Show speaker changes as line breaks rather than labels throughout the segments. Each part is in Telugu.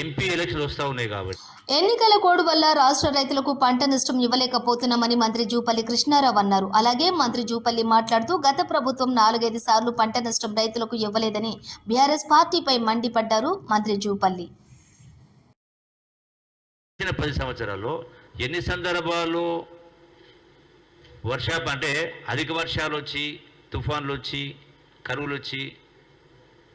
ఎంపీ ఎలక్షన్ వస్తూ ఉన్నాయి కాబట్టి.
ఎన్నికల కోడ్ వల్ల రాష్ట్ర రైతులకు పంట నష్టం ఇవ్వలేకపోతున్నామని మంత్రి జూపల్లి కృష్ణారావు అన్నారు. అలాగే మంత్రి జూపల్లి మాట్లాడుతూ గత ప్రభుత్వం నాలుగైదు సార్లు పంట నష్టం రైతులకు ఇవ్వలేదని బీఆర్ఎస్ పార్టీపై మండిపడ్డారు మంత్రి జూపల్లి.
పది సంవత్సరాల్లో ఎన్ని సందర్భాలు వర్షాప అంటే అధిక వర్షాలు వచ్చి తుఫాన్లు వచ్చి కరువులు వచ్చి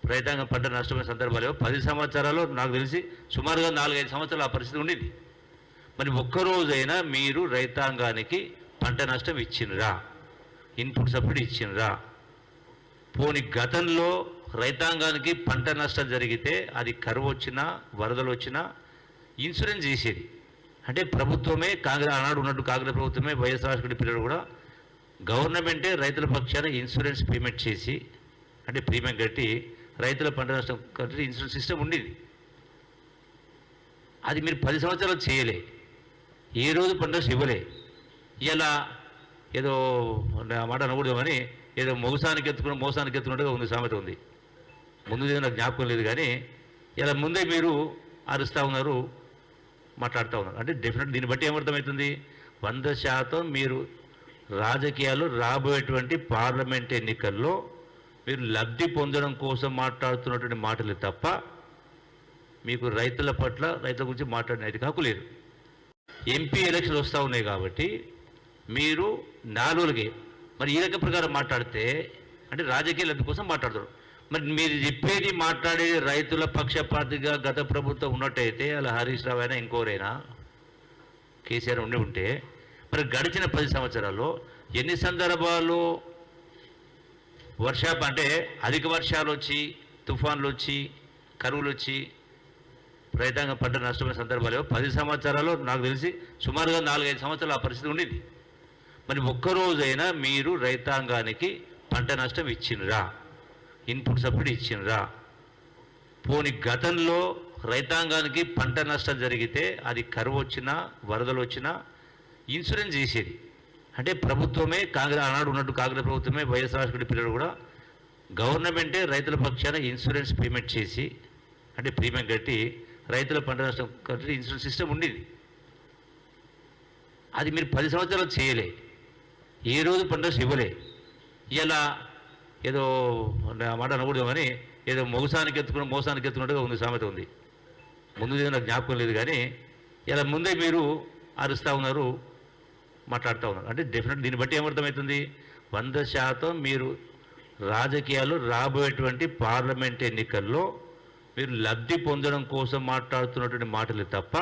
రైతాంగం పంట నష్టమైన సందర్భాలు పది సంవత్సరాలు నాకు తెలిసి సుమారుగా నాలుగైదు సంవత్సరాలు ఆ పరిస్థితి ఉండేది. మరి ఒక్కరోజైనా మీరు రైతాంగానికి పంట నష్టం ఇచ్చినరా? Input subsidy ఇచ్చినరా? పోని గతంలో రైతాంగానికి పంట నష్టం జరిగితే అది కరువు వచ్చినా వరదలు వచ్చినా ఇన్సూరెన్స్ చేసేది. అంటే ప్రభుత్వమే కాంగ్రెస్ ఆనాడు ఉన్నట్టు కాంగ్రెస్ ప్రభుత్వమే వైఎస్ రాజశేఖర పిల్లలు కూడా గవర్నమెంటే రైతుల పక్షాన ఇన్సూరెన్స్ పేమెంట్ చేసి అంటే ప్రీమియం కట్టి రైతుల పంట నష్టం కట్టి ఇన్సూరెన్స్ సిస్టమ్ ఉండేది. అది మీరు పది సంవత్సరాలు చేయలే. ఏ రోజు పంట నష్టం ఇవ్వలే. ఇలా ఏదో మాట అనకూడదు ఏదో మొగసానికి ఎత్తుకుని మోసానికి ఎత్తుకున్నట్టుగా ఉంది సామెత ఉంది. ముందు నాకు జ్ఞాపకం లేదు కానీ ఇలా ముందే మీరు అరుస్తూ ఉన్నారు మాట్లాడుతూ ఉన్నారు. అంటే డెఫినెట్ దీన్ని బట్టి ఏమర్థమవుతుంది? వంద శాతం మీరు రాజకీయాలు రాబోయేటువంటి పార్లమెంట్ ఎన్నికల్లో మీరు లబ్ధి పొందడం కోసం మాట్లాడుతున్నటువంటి మాటలు తప్ప మీకు రైతుల పట్ల రైతుల గురించి మాట్లాడిన హక్కు లేదు ఎంపీ ఎలక్షన్లు వస్తూ ఉన్నాయి కాబట్టి మీరు నాలుగులకి మరి ఈ రకం ప్రకారం మాట్లాడితే అంటే రాజకీయ లబ్ధి కోసం మాట్లాడతారు మరి మీరు చెప్పేది మాట్లాడేది రైతుల పక్షపాతిగా గత ప్రభుత్వం ఉన్నట్టయితే అలా హరీష్ రావు అయినా ఇంకోరైనా కేసీఆర్ ఉండి ఉంటే మరి గడిచిన పది సంవత్సరాల్లో ఎన్ని సందర్భాలు వర్షాపు అంటే అధిక వర్షాలు వచ్చి తుఫాన్లు వచ్చి కరువులు వచ్చి రైతాంగం పంట నష్టమైన సందర్భాలు పది సంవత్సరాలు నాకు తెలిసి సుమారుగా నాలుగైదు సంవత్సరాలు ఆ పరిస్థితి ఉండేది. మరి ఒక్కరోజైనా మీరు రైతాంగానికి పంట నష్టం ఇచ్చినరా? Input subsidy ఇచ్చినరా? పోని గతంలో రైతాంగానికి పంట నష్టం జరిగితే అది కరువు వచ్చినా వరదలు వచ్చినా ఇన్సూరెన్స్ చేసేది. అంటే ప్రభుత్వమే కాంగ్రెస్ ఆనాడు ఉన్నట్టు కాంగ్రెస్ ప్రభుత్వమే వైఎస్ రాజశేఖర పిల్లలు కూడా గవర్నమెంటే రైతుల పక్షాన ఇన్సూరెన్స్ పేమెంట్ చేసి అంటే ప్రీమియం కట్టి రైతుల పంట నష్టం కట్టి ఇన్సూరెన్స్ సిస్టమ్ ఉండేది. అది మీరు పది సంవత్సరాలు చేయలే. ఏ రోజు పంట ఇవ్వలే. ఇలా ఏదో మాట అనకూడదు కానీ ఏదో మొగసానికి ఎత్తుకున్న మోసానికి ఎత్తుకున్నట్టుగా ఉంది సామెత ఉంది. ముందు నాకు జ్ఞాపకం లేదు కానీ ఇలా ముందే మీరు అరుస్తూ ఉన్నారు. మాట్లాడుతూ ఉన్నారు అంటే డెఫినెట్ దీన్ని బట్టి ఏమర్థమవుతుంది? వంద శాతం మీరు రాజకీయాలు రాబోయేటువంటి పార్లమెంట్ ఎన్నికల్లో మీరు లబ్ధి పొందడం కోసం మాట్లాడుతున్నటువంటి మాటలు తప్ప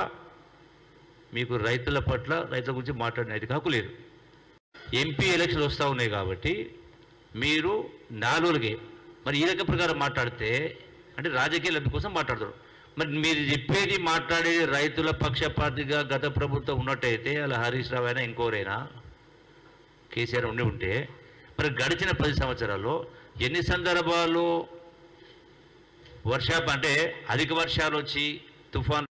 మీకు రైతుల పట్ల రైతుల గురించి మాట్లాడిన హక్కు లేదు. ఎంపీ ఎలక్షన్ వస్తూ ఉన్నాయి కాబట్టి మీరు నాలుగులకి మరి ఈ రకం ప్రకారం మాట్లాడితే అంటే రాజకీయ లబ్ధి కోసం మాట్లాడతారు మరి మీరు చెప్పేది మాట్లాడేది రైతుల పక్షపాతిగా గత ప్రభుత్వం ఉన్నట్టయితే అలా హరీష్ రావు అయినా ఇంకోరైనా కేసీఆర్ ఉండి ఉంటే మరి గడిచిన పది సంవత్సరాల్లో ఎన్ని సందర్భాలు వర్షాపంటే అధిక వర్షాలు వచ్చి తుఫాన్